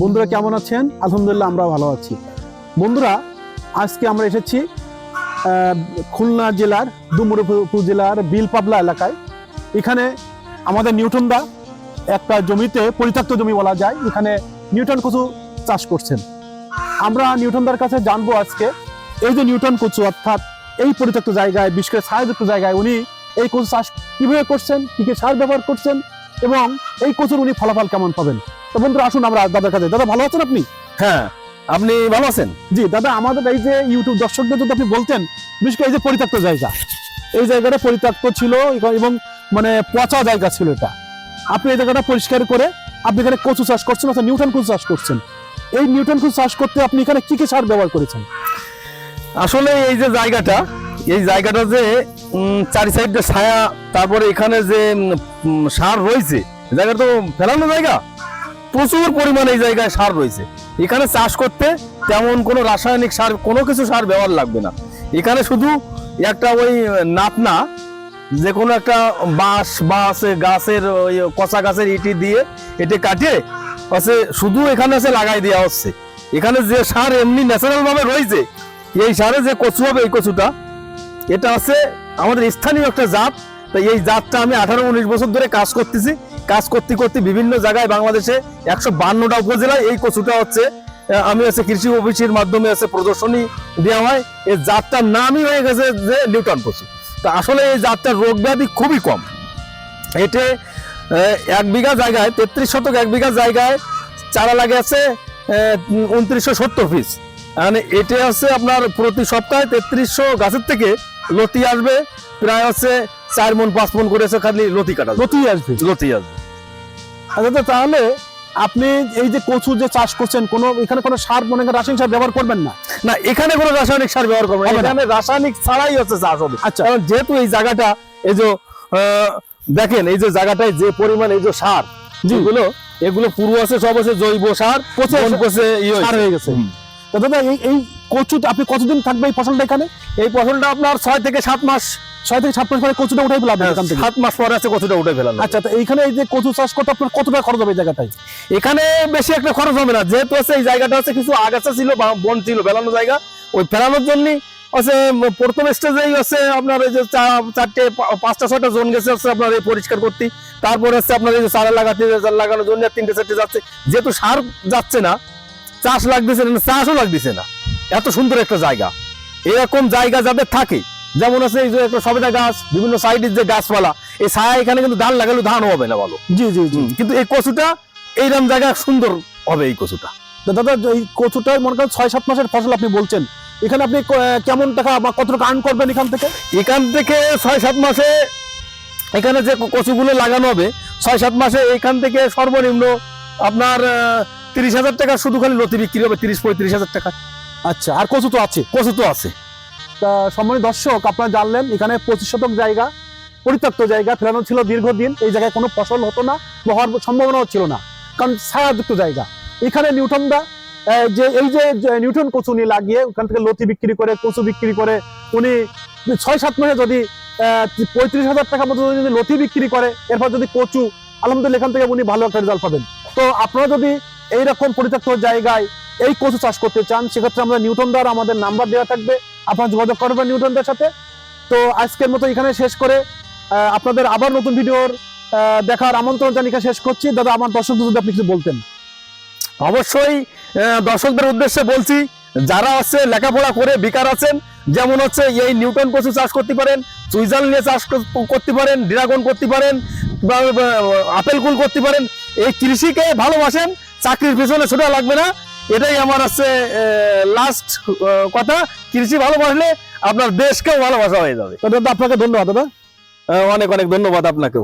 বন্ধুরা কেমন আছেন? আলহামদুলিল্লাহ আমরা ভালো আছি। বন্ধুরা, আজকে আমরা এসেছি খুলনা জেলার ডুমুর উপজেলার বিলপাবলা এলাকায়। এখানে আমাদের নিউটনদা একটা জমিতে পরিত্যক্ত জমি বলা যায়। এখানে নিউটন কচু চাষ করছেন। আমরা নিউটনদার কাছে জানব আজকে, এই যে নিউটন কচু, অর্থাৎ এই পরিত্যক্ত জায়গায়, বিশেষ করে ছায়াযুক্ত জায়গায়, উনি এই কচু চাষ কীভাবে করছেন, কি কি সার ব্যবহার করছেন এবং এই কচুর উনি ফলাফল কেমন পাবেন? তো বন্ধুরা আসুন আমরা দাদার কাছে। দাদা ভালো আছেন আপনি? হ্যাঁ আপনি ভালো আছেন? জি দাদা আমাদের এই যে ইউটিউব দর্শকদের যদি আপনি বলতেন বিশেষ করে এই যে পরিত্যক্ত জায়গা এই জায়গাটা পরিত্যক্ত ছিল এবং মানে পচা জায়গা ছিল এটা। আপনি এই জায়গাটা পরিষ্কার করে আপনি এখানে কচু চাষ করছেন অর্থাৎ নিউটন কচু চাষ করছেন। এই নিউটন কচু চাষ করতে আপনি এখানে কি কি সার ব্যবহার করেছেন? আসলে এই যে জায়গাটা এই জায়গাটা যে চারি সাইডে ছায়া তারপরে এখানে যে সার রয়েছে জায়গাটা তো ফেলানো জায়গা? প্রচুর পরিমাণে এই জায়গায় সার রয়েছে। এখানে চাষ করতে তেমন কোনো রাসায়নিক সার, কোনো কিছু সার ব্যবহার লাগবে না। এখানে শুধু একটা ওই নাপনা, যে কোনো একটা বাঁশ বা আছে গাছের ওই কচা গাছের ইটি দিয়ে এটি কাটিয়ে আছে শুধু এখানে আছে লাগাই দেওয়া হচ্ছে। এখানে যে সার এমনি ন্যাচারাল ভাবে রয়েছে, এই সারে যে কচু হবে, এই কচুটা, এটা আছে আমাদের স্থানীয় একটা জাত। তো এই জাতটা আমি আঠারো, উনিশ বছর ধরে কাজ করতেছি। কাজ করতে করতে বিভিন্ন জায়গায় বাংলাদেশে একশো বান্নটা উপজেলায় এই কচুটা হচ্ছে। আমি হচ্ছে কৃষি অফিসের মাধ্যমে আছে প্রদর্শনী দেওয়া হয়। এই জাতটার নামই হয়ে গেছে যে নিউটন কচু। তো আসলে এই জাতটার রোগ ব্যাধি খুবই কম। এতে এক বিঘা জায়গায়, তেত্রিশ শতক এক বিঘা জায়গায় চারা লাগে আছে উনত্রিশশো সত্তর পিস। মানে এটা আছে আপনার প্রতি সপ্তাহে তেত্রিশশো গাছের থেকে লতি আসবে, প্রায় হচ্ছে চার মন পাঁচ মন করে আছে খালি লতি কাটা নতুই আসবে। লতি আসবে। আচ্ছা তাহলে আপনি এই যে কচু যে চাষ করছেন কোনো এখানে কোনো সার মনে রাসায়নিক সার ব্যবহার করবেন না? না এখানে কোনো রাসায়নিক সার ব্যবহার করব না। হবে না। এখানে রাসায়নিক ছাড়াই হচ্ছে চাষ হবে। আচ্ছা। কারণ যেহেতু এই জায়গাটা এই যে দেখেন এই যে জায়গাটায় যে পরিমাণ এই যে সার যেগুলো এগুলো পুরো আছে সব আছে জৈব সার পচে পচে ইয়ে সার হয়ে গেছে। দাদা এই কচু আপনি কতদিন থাকবে এই ফসলটা এখানে? এই ফসলটা আপনার ছয় থেকে সাত মাস। ছয় থেকে সাত মাস পরে কচুটা উঠাই ফেলাবেন এখান থেকে? সাত মাস পরে আছে কতটা উঠে ফেলানো। আচ্ছা তো এইখানে এই যে কচু চাষ করতে আপনার কত টাকা খরচ হবে এই জায়গাটায়? এখানে বেশি একটা খরচ হবে না। যেহেতু আছে এই জায়গাটা হচ্ছে কিছু আগাছা ছিল বন ছিল ফেলানো জায়গা ওই ফেলানোর জন্য আছে প্রথম স্টেজেই আছে আপনার এই যে চারটে পাঁচটা ছয়টা জোন গেছে হচ্ছে আপনার এই পরিষ্কার করতে। তারপরে হচ্ছে আপনার এই যে চারা লাগাতে লাগানোর জন্য তিনটে চারটে যাচ্ছে। যেহেতু সার যাচ্ছে না চাষ লাগতেছে না চাষও লাগতেছে না। এত সুন্দর একটা জায়গা। এরকম জায়গা যাদের থাকে যেমন আছে এই যে একটা সবেদা গাছ বিভিন্ন সাইডের যে গাছপালা এই ছায়া এখানে কিন্তু ধান লাগালে ধান হবে না ভালো। জি জি জি। কিন্তু এই কচুটা এইরকম জায়গা সুন্দর হবে এই কচুটা। দাদা এই কচুটা মনে করেন ছয় সাত মাসের ফসল আপনি বলছেন এখানে আপনি কেমন টাকা বা কত টাকা আর্ন করবেন এখান থেকে? এখান থেকে ছয় সাত মাসে এখানে যে কচুগুলো লাগানো হবে ছয় সাত মাসে এখান থেকে সর্বনিম্ন আপনার তিরিশ হাজার টাকা শুধু খালি লতি বিক্রি হবে তিরিশ পঁয়ত্রিশ হাজার টাকা। আচ্ছা আর কচু তো আছে কচু তো আছে। তা সম্মানিত দর্শক আপনারা জানলেন এখানে পঁচিশ শতক জায়গা পরিত্যক্ত জায়গা ফেরানো ছিল দীর্ঘদিন। এই জায়গায় কোনো ফসল হতো না হওয়ার সম্ভাবনাও ছিল না কারণ ছায়াযুক্ত জায়গা। এখানে নিউটন দা আহ, যে এই যে নিউটন কচু উনি লাগিয়ে ওখান থেকে লতি বিক্রি করে কচু বিক্রি করে উনি ছয় সাত মাসে যদি পঁয়ত্রিশ হাজার টাকা মতো যদি লতি বিক্রি করে এরপর যদি কচু আলহামদুলিল্লাহ এখান থেকে উনি ভালো একটা রেজাল্ট পাবেন। তো আপনারা যদি এইরকম পরিত্যক্ত জায়গায় এই কচু চাষ করতে চান, সেক্ষেত্রে আমরা নিউটন দ্বারা আমাদের নাম্বার দেওয়া থাকবে। আপনারা যোগাযোগ করবেন নিউটনদের সাথে। তো আজকের মতো এখানে শেষ করে আপনাদের আবার নতুন ভিডিওর দেখার আমন্ত্রণ জানিয়ে শেষ করছি। দাদা, আমার দর্শকদের যদি আপনি কিছু বলতেন। অবশ্যই দর্শকদের উদ্দেশ্যে বলছি, যারা আছে, লেখাপড়া করে বেকার আছেন, যেমন হচ্ছে এই নিউটন কচু চাষ করতে পারেন চুইজাল নিয়ে চাষ করতে পারেন ড্রাগন করতে পারেন আপেল কুল করতে পারেন, এই কৃষিকে ভালোবাসেন, চাকরির পিছনে ছোটা লাগবে না। এটাই আমার আছে লাস্ট কথা। কৃষি ভালোবাসলে আপনার দেশকেও ভালোবাসা হয়ে যাবে। দাদা আপনাকে ধন্যবাদ দাদা। অনেক অনেক ধন্যবাদ আপনাকেও।